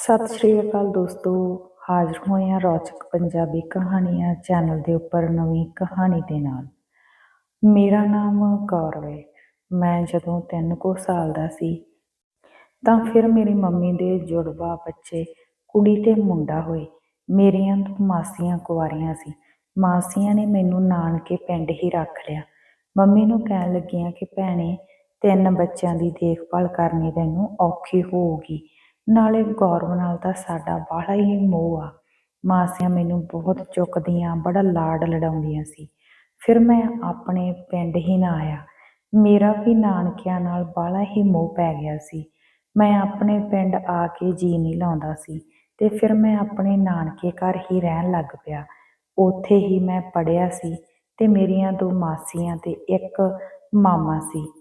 ਸਤਿ ਸ਼੍ਰੀ ਅਕਾਲ ਦੋਸਤੋ। ਹਾਜ਼ਰ ਹੋਏ ਹਾਂ ਰੌਚਕ ਪੰਜਾਬੀ ਕਹਾਣੀਆਂ ਚੈਨਲ ਦੇ ਉੱਪਰ ਨਵੀਂ ਕਹਾਣੀ ਦੇ ਨਾਲ। ਮੇਰਾ ਨਾਮ ਕੌਰਵ ਹੈ ਮੈਂ ਜਦੋਂ 3 ਕੁ ਸਾਲ ਦਾ ਸੀ, ਤਾਂ ਫਿਰ ਮੇਰੀ ਮੰਮੀ ਦੇ ਜੁੜਵਾ ਬੱਚੇ, ਕੁੜੀ ਤੇ ਮੁੰਡਾ ਹੋਏ। ਮੇਰੀਆਂ ਮਾਸੀਆਂ ਕੁਆਰੀਆਂ ਸੀ। ਮਾਸੀਆਂ ਨੇ ਮੈਨੂੰ ਨਾਨਕੇ ਪਿੰਡ ਹੀ ਰੱਖ ਲਿਆ। ਮੰਮੀ ਨੂੰ ਕਹਿਣ ਲੱਗੀਆਂ ਕਿ ਭੈਣੇ, ਤਿੰਨ ਬੱਚਿਆਂ ਦੀ ਦੇਖਭਾਲ ਕਰਨੀ ਤੈਨੂੰ ਔਖੀ ਹੋਊਗੀ। ਨਾਲੇ ਗੌਰਵ ਨਾਲ ਤਾਂ ਸਾਡਾ ਬਾਹਲਾ ਹੀ ਮੋਹ ਆ। ਮਾਸੀਆਂ ਮੈਨੂੰ ਬਹੁਤ ਚੁੱਕਦੀਆਂ, ਬੜਾ ਲਾਡ ਲੜਾਉਂਦੀਆਂ ਸੀ। ਫਿਰ ਮੈਂ ਆਪਣੇ ਪਿੰਡ ਹੀ ਨਾ ਆਇਆ। ਮੇਰਾ ਵੀ ਨਾਨਕਿਆਂ ਨਾਲ ਬਾਹਲਾ ਹੀ ਮੋਹ ਪੈ ਗਿਆ ਸੀ। ਮੈਂ ਆਪਣੇ ਪਿੰਡ ਆ ਕੇ ਜੀ ਨਹੀਂ ਲਾਉਂਦਾ ਸੀ ਤੇ ਫਿਰ ਮੈਂ ਆਪਣੇ ਨਾਨਕੇ ਘਰ ਹੀ ਰਹਿਣ ਲੱਗ ਪਿਆ। ਉੱਥੇ ਹੀ ਮੈਂ ਪੜਿਆ ਸੀ ਤੇ ਮੇਰੀਆਂ ਦੋ ਮਾਸੀਆਂ ਤੇ ਇੱਕ ਮਾਮਾ ਸੀ।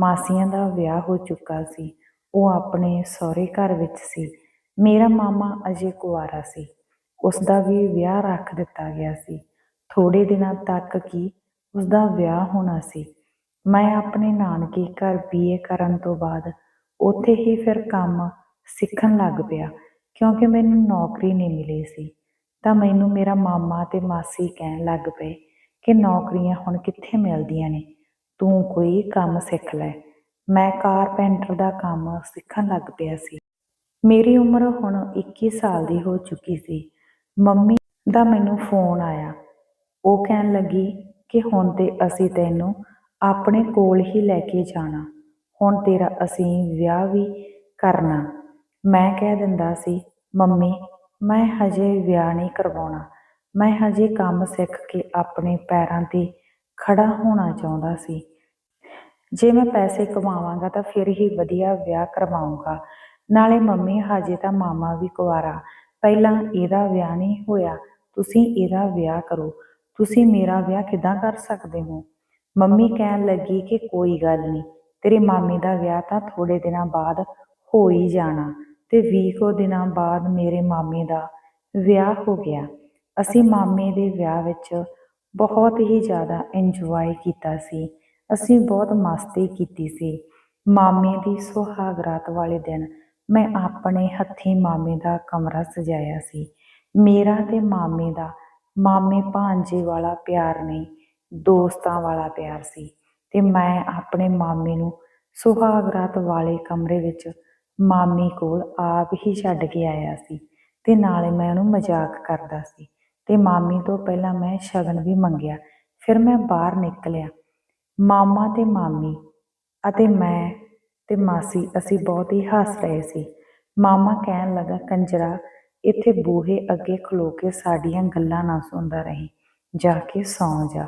ਮਾਸੀਆਂ ਦਾ ਵਿਆਹ ਹੋ ਚੁੱਕਾ ਸੀ। ਉਹ ਆਪਣੇ ਸਹੁਰੇ ਘਰ ਵਿੱਚ ਸੀ। ਮੇਰਾ ਮਾਮਾ ਅਜੇ ਕੁਆਰਾ ਸੀ। ਉਸ ਦਾ ਵੀ ਵਿਆਹ ਰੱਖ ਦਿੱਤਾ ਗਿਆ ਸੀ। ਥੋੜੇ ਦਿਨਾਂ ਤੱਕ ਕਿ ਉਸ ਦਾ ਵਿਆਹ ਹੋਣਾ ਸੀ। ਮੈਂ ਆਪਣੇ ਨਾਨਕੇ ਘਰ ਬੀਏ ਕਰਨ ਤੋਂ ਬਾਅਦ ਉੱਥੇ ਹੀ ਫਿਰ ਕੰਮ ਸਿੱਖਣ ਲੱਗ ਪਿਆ, ਕਿਉਂਕਿ ਮੈਨੂੰ ਨੌਕਰੀ ਨਹੀਂ ਮਿਲੀ ਸੀ। ਤਾਂ ਮੈਨੂੰ ਮੇਰਾ ਮਾਮਾ ਤੇ ਮਾਸੀ ਕਹਿਣ ਲੱਗ ਪਏ ਕਿ ਨੌਕਰੀਆਂ ਹੁਣ ਕਿੱਥੇ ਮਿਲਦੀਆਂ ਨੇ? ਤੂੰ ਕੋਈ ਕੰਮ ਸਿੱਖ ਲੈ। ਮੈਂ ਕਾਰਪੈਂਟਰ ਦਾ ਕੰਮ ਸਿੱਖਣ ਲੱਗ ਪਿਆ ਸੀ। ਮੇਰੀ ਉਮਰ ਹੁਣ 21 ਸਾਲ ਦੀ ਹੋ ਚੁੱਕੀ ਸੀ। ਮੰਮੀ ਦਾ ਮੈਨੂੰ ਫੋਨ ਆਇਆ। ਉਹ ਕਹਿਣ ਲੱਗੀ ਕਿ ਹੁਣ ਤੇ ਅਸੀਂ ਤੈਨੂੰ ਆਪਣੇ ਕੋਲ ਹੀ ਲੈ ਕੇ ਜਾਣਾ। ਹੁਣ ਤੇਰਾ ਅਸੀਂ ਵਿਆਹ ਵੀ ਕਰਨਾ। ਮੈਂ ਕਹਿ ਦਿੰਦਾ ਸੀ, ਮੰਮੀ, ਮੈਂ ਹਜੇ ਵਿਆਹ ਨਹੀਂ ਕਰਵਾਉਣਾ। ਮੈਂ ਹਜੇ ਕੰਮ ਸਿੱਖ ਕੇ ਆਪਣੇ ਪੈਰਾਂ ਤੇ ਖੜਾ ਹੋਣਾ ਚਾਹੁੰਦਾ ਸੀ। ਜੇ ਮੈਂ ਪੈਸੇ ਕਮਾਵਾਂਗਾ ਤਾਂ ਫਿਰ ਹੀ ਵਧੀਆ ਵਿਆਹ ਕਰਵਾਉਂਗਾ। ਨਾਲੇ ਮੰਮੀ, ਹਾਜ਼ੇ ਤਾਂ ਮਾਮਾ ਵੀ ਕੁਆਰਾ ਪਹਿਲਾਂ ਇਹਦਾ ਵਿਆਹ ਨਹੀਂ ਹੋਇਆ। ਤੁਸੀਂ ਇਹਦਾ ਵਿਆਹ ਕਰੋ। ਤੁਸੀਂ ਮੇਰਾ ਵਿਆਹ ਕਿਦਾਂ ਕਰ ਸਕਦੇ ਹੋ? ਮੰਮੀ ਕਹਿਣ ਲੱਗੀ ਕਿ ਕੋਈ ਗੱਲ ਨਹੀਂ। ਤੇਰੇ ਮਾਮੇ ਦਾ ਵਿਆਹ ਤਾਂ ਥੋੜੇ ਦਿਨਾਂ ਬਾਅਦ ਹੋ ਹੀ ਜਾਣਾ ਤੇ 20 ਕੁ ਦਿਨਾਂ ਬਾਅਦ ਮੇਰੇ ਮਾਮੇ ਦਾ ਵਿਆਹ ਹੋ ਗਿਆ। ਅਸੀਂ ਮਾਮੇ ਦੇ ਵਿਆਹ ਵਿੱਚ ਬਹੁਤ ਹੀ ਜ਼ਿਆਦਾ ਇੰਜੋਏ ਕੀਤਾ ਸੀ। ਅਸੀਂ ਬਹੁਤ ਮਸਤੀ ਕੀਤੀ ਸੀ। ਮਾਮੇ ਦੀ ਸੁਹਾਗ ਰਾਤ ਵਾਲੇ ਦਿਨ ਮੈਂ ਆਪਣੇ ਹੱਥੀਂ ਮਾਮੇ ਦਾ ਕਮਰਾ ਸਜਾਇਆ ਸੀ। ਮੇਰਾ ਤੇ ਮਾਮੇ ਦਾ, ਮਾਮੇ ਭਾਂਜੇ ਵਾਲਾ ਪਿਆਰ ਨਹੀਂ, ਦੋਸਤਾਂ ਵਾਲਾ ਪਿਆਰ ਸੀ। ਤੇ ਮੈਂ ਆਪਣੇ ਮਾਮੇ ਨੂੰ ਸੁਹਾਗ ਰਾਤ ਵਾਲੇ ਕਮਰੇ ਵਿੱਚ ਮਾਮੀ ਕੋਲ ਆਪ ਹੀ ਛੱਡ ਕੇ ਆਇਆ ਸੀ ਤੇ ਨਾਲੇ ਮੈਂ ਉਹਨੂੰ ਮਜ਼ਾਕ ਕਰਦਾ ਸੀ। ਤੇ ਮਾਮੀ ਤੋਂ ਪਹਿਲਾਂ ਮੈਂ ਸ਼ਗਨ ਵੀ ਮੰਗਿਆ, ਫਿਰ ਮੈਂ ਬਾਹਰ ਨਿਕਲਿਆ। ਮਾਮਾ ਤੇ ਮਾਮੀ ਅਤੇ ਮੈਂ ਤੇ ਮਾਸੀ, ਅਸੀਂ ਬਹੁਤ ਹੀ ਹੱਸ ਰਹੇ ਸੀ। ਮਾਮਾ ਕਹਿਣ ਲੱਗਾ, ਕੰਜਰਾ, ਇੱਥੇ ਬੂਹੇ ਅੱਗੇ ਖਲੋ ਕੇ ਸਾਡੀਆਂ ਗੱਲਾਂ ਨਾ ਸੁਣਦਾ ਰਹੀ, ਜਾ ਕੇ ਸੌਂ ਜਾ।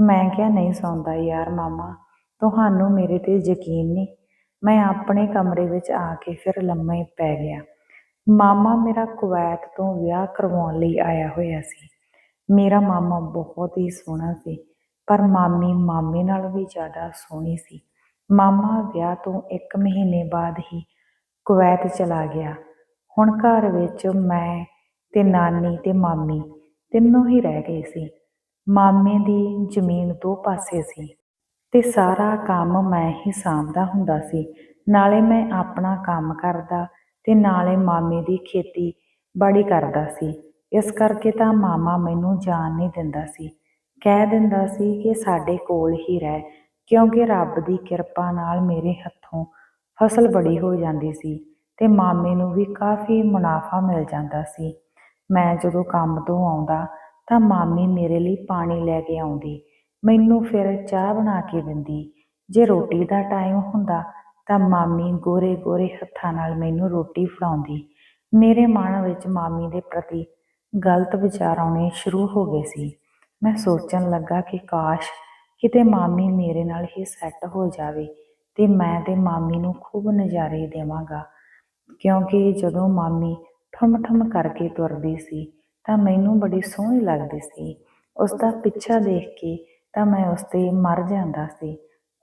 ਮੈਂ ਕਿਹਾ, ਨਹੀਂ ਸੌਂਦਾ ਯਾਰ ਮਾਮਾ, ਤੁਹਾਨੂੰ ਮੇਰੇ ਤੇ ਯਕੀਨ ਨਹੀਂ। ਮੈਂ ਆਪਣੇ ਕਮਰੇ ਵਿੱਚ ਆ ਕੇ ਫਿਰ ਲੰਮੇ ਪੈ ਗਿਆ। ਮਾਮਾ ਮੇਰਾ ਕੁਵੈਤ ਤੋਂ ਵਿਆਹ ਕਰਵਾਉਣ ਲਈ ਆਇਆ ਹੋਇਆ ਸੀ। ਮੇਰਾ ਮਾਮਾ ਬਹੁਤ ਹੀ ਸੋਹਣਾ ਸੀ। ਪਰ ਮਾਮੀ ਮਾਮੇ ਨਾਲ ਵੀ ਜ਼ਿਆਦਾ ਸੋਹਣੀ ਸੀ। ਮਾਮਾ ਵਿਆਹ ਤੋਂ 1 ਮਹੀਨੇ ਬਾਅਦ ਹੀ ਕੁਵੈਤ ਚਲਾ ਗਿਆ। ਹੁਣ ਘਰ ਵਿੱਚ ਮੈਂ ਤੇ ਨਾਨੀ ਤੇ ਮਾਮੀ ਤਿੰਨੋਂ ਹੀ ਰਹਿ ਗਏ ਸੀ। ਮਾਮੇ ਦੀ ਜ਼ਮੀਨ ਦੋ ਪਾਸੇ ਸੀ ਤੇ ਸਾਰਾ ਕੰਮ ਮੈਂ ਹੀ ਸਾਂਭਦਾ ਹੁੰਦਾ ਸੀ। ਨਾਲੇ ਮੈਂ ਆਪਣਾ ਕੰਮ ਕਰਦਾ ਤੇ ਨਾਲੇ ਮਾਮੇ ਦੀ ਖੇਤੀ ਬਾੜੀ ਕਰਦਾ ਸੀ। ਇਸ ਕਰਕੇ ਤਾਂ ਮਾਮਾ ਮੈਨੂੰ ਜਾਣ ਨਹੀਂ ਦਿੰਦਾ ਸੀ। ਕਹਿ ਦਿੰਦਾ ਸੀ ਕਿ ਸਾਡੇ ਕੋਲ ਹੀ ਰਹਿ, ਕਿਉਂਕਿ ਰੱਬ ਦੀ ਕਿਰਪਾ ਨਾਲ ਮੇਰੇ ਹੱਥੋਂ ਫਸਲ ਬੜੀ ਹੋ ਜਾਂਦੀ ਸੀ ਤੇ ਮਾਮੇ ਨੂੰ ਵੀ ਕਾਫੀ ਮੁਨਾਫਾ ਮਿਲ ਜਾਂਦਾ ਸੀ। ਮੈਂ ਜਦੋਂ ਕੰਮ ਤੋਂ ਆਉਂਦਾ ਤਾਂ ਮਾਮੀ ਮੇਰੇ ਲਈ ਪਾਣੀ ਲੈ ਕੇ ਆਉਂਦੀ, ਮੈਨੂੰ ਫਿਰ ਚਾਹ ਬਣਾ ਕੇ ਦਿੰਦੀ। ਜੇ ਰੋਟੀ ਦਾ ਟਾਈਮ ਹੁੰਦਾ ਤਾਂ ਮਾਮੀ ਗੋਰੇ ਗੋਰੇ ਹੱਥਾਂ ਨਾਲ ਮੈਨੂੰ ਰੋਟੀ ਫੜਾਉਂਦੀ। ਮੇਰੇ ਮਨ ਵਿੱਚ ਮਾਮੀ ਦੇ ਪ੍ਰਤੀ ਗਲਤ ਵਿਚਾਰ ਆਉਣੇ ਸ਼ੁਰੂ ਹੋ ਗਏ ਸੀ। ਮੈਂ ਸੋਚਣ ਲੱਗਾ ਕਿ ਕਾਸ਼ ਕਿਤੇ ਮਾਮੀ ਮੇਰੇ ਨਾਲ ਹੀ ਸੈੱਟ ਹੋ ਜਾਵੇ ਤੇ ਮੈਂ ਤੇ ਮਾਮੀ ਨੂੰ ਖੂਬ ਨਜ਼ਾਰੇ ਦੇਵਾਂਗਾ। ਕਿਉਂਕਿ ਜਦੋਂ ਮਾਮੀ ਠਮ ਠਮ ਕਰਕੇ ਤੁਰਦੀ ਸੀ ਤਾਂ ਮੈਨੂੰ ਬੜੀ ਸੋਹਣੀ ਲੱਗਦੀ ਸੀ। ਉਸ ਦਾ ਪਿੱਛਾ ਦੇਖ ਕੇ ਤਾਂ ਮੈਂ ਉਸ ਤੇ ਮਰ ਜਾਂਦਾ ਸੀ।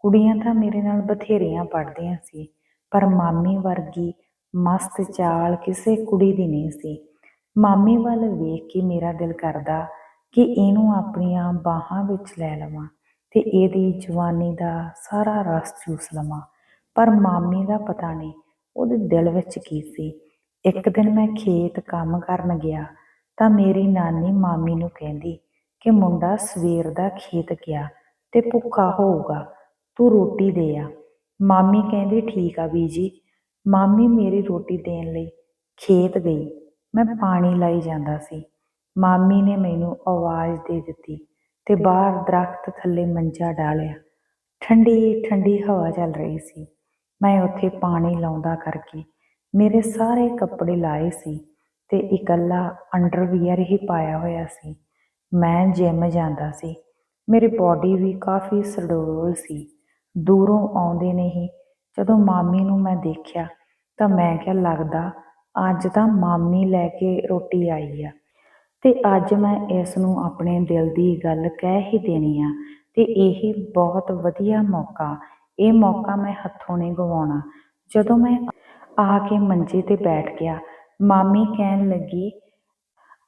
ਕੁੜੀਆਂ ਤਾਂ ਮੇਰੇ ਨਾਲ ਬਥੇਰੀਆਂ ਪੜਦੀਆਂ ਸੀ, ਪਰ ਮਾਮੀ ਵਰਗੀ ਮਸਤ ਚਾਲ ਕਿਸੇ ਕੁੜੀ ਦੀ ਨਹੀਂ ਸੀ। ਮਾਮੀ ਵੱਲ ਵੇਖ ਕੇ ਮੇਰਾ ਦਿਲ ਕਰਦਾ ਕਿ ਇਹਨੂੰ ਆਪਣੀਆਂ ਬਾਹਾਂ ਵਿੱਚ ਲੈ ਲਵਾਂ ਤੇ ਇਹਦੀ ਜਵਾਨੀ ਦਾ ਸਾਰਾ ਰਸ ਚੂਸ ਲਵਾਂ। ਪਰ ਮਾਮੀ ਦਾ ਪਤਾ ਨਹੀਂ ਉਹਦੇ ਦਿਲ ਵਿੱਚ ਕੀ ਸੀ। ਇੱਕ ਦਿਨ ਮੈਂ ਖੇਤ ਕੰਮ ਕਰਨ ਗਿਆ ਤਾਂ ਮੇਰੀ ਨਾਨੀ ਮਾਮੀ ਨੂੰ ਕਹਿੰਦੀ ਕਿ ਮੁੰਡਾ ਸਵੇਰ ਦਾ ਖੇਤ ਗਿਆ ਤੇ ਭੁੱਖਾ ਹੋਊਗਾ, ਤੂੰ ਰੋਟੀ ਦੇ ਆ। ਮਾਮੀ ਕਹਿੰਦੀ, ਠੀਕ ਆ ਬੀਜੀ। ਮਾਮੀ ਮੇਰੀ ਰੋਟੀ ਦੇਣ ਲਈ ਖੇਤ ਗਈ। ਮੈਂ ਪਾਣੀ ਲਾਈ ਜਾਂਦਾ ਸੀ। ਮਾਮੀ ਨੇ ਮੈਨੂੰ ਆਵਾਜ਼ ਦੇ ਦਿੱਤੀ ਤੇ ਬਾਹਰ ਦਰਖਤ ਥੱਲੇ ਮੰਜਾ ਡਾਲਿਆ। ਠੰਡੀ ਠੰਡੀ ਹਵਾ ਚੱਲ ਰਹੀ ਸੀ। ਮੈਂ ਉੱਥੇ ਪਾਣੀ ਲਾਉਂਦਾ ਕਰਕੇ ਮੇਰੇ ਸਾਰੇ ਕੱਪੜੇ ਲਾਏ ਸੀ ਤੇ ਇਕੱਲਾ ਅੰਡਰਵੀਅਰ ਹੀ ਪਾਇਆ ਹੋਇਆ ਸੀ। ਮੈਂ ਜਿਮ ਜਾਂਦਾ ਸੀ। ਮੇਰੀ ਬਾਡੀ ਵੀ ਕਾਫੀ ਸਡੋਲ ਸੀ। ਦੂਰੋਂ ਆਉਂਦੇ ਨਹੀਂ ਜਦੋਂ ਮਾਮੀ ਨੂੰ ਮੈਂ ਦੇਖਿਆ ਤਾਂ ਮੈਂ ਕਿਹਾ ਲੱਗਦਾ ਅੱਜ ਤਾਂ ਮਾਮੀ ਲੈ ਕੇ ਰੋਟੀ ਆਈ ਆ। ਤੇ ਅੱਜ ਮੈਂ ਇਸ ਨੂੰ ਆਪਣੇ ਦਿਲ ਦੀ ਗੱਲ ਕਹਿ ਹੀ ਦੇਣੀ ਆ ਤੇ ਇਹ ਬਹੁਤ ਵਧੀਆ ਮੌਕਾ, ਇਹ ਮੌਕਾ ਮੈਂ ਹੱਥੋਂ ਨਹੀਂ ਗਵਾਉਣਾ। ਜਦੋਂ ਮੈਂ ਆ ਕੇ ਮੰਜੇ ਤੇ ਬੈਠ ਗਿਆ, ਮਾਮੀ ਕਹਿਣ ਲੱਗੀ,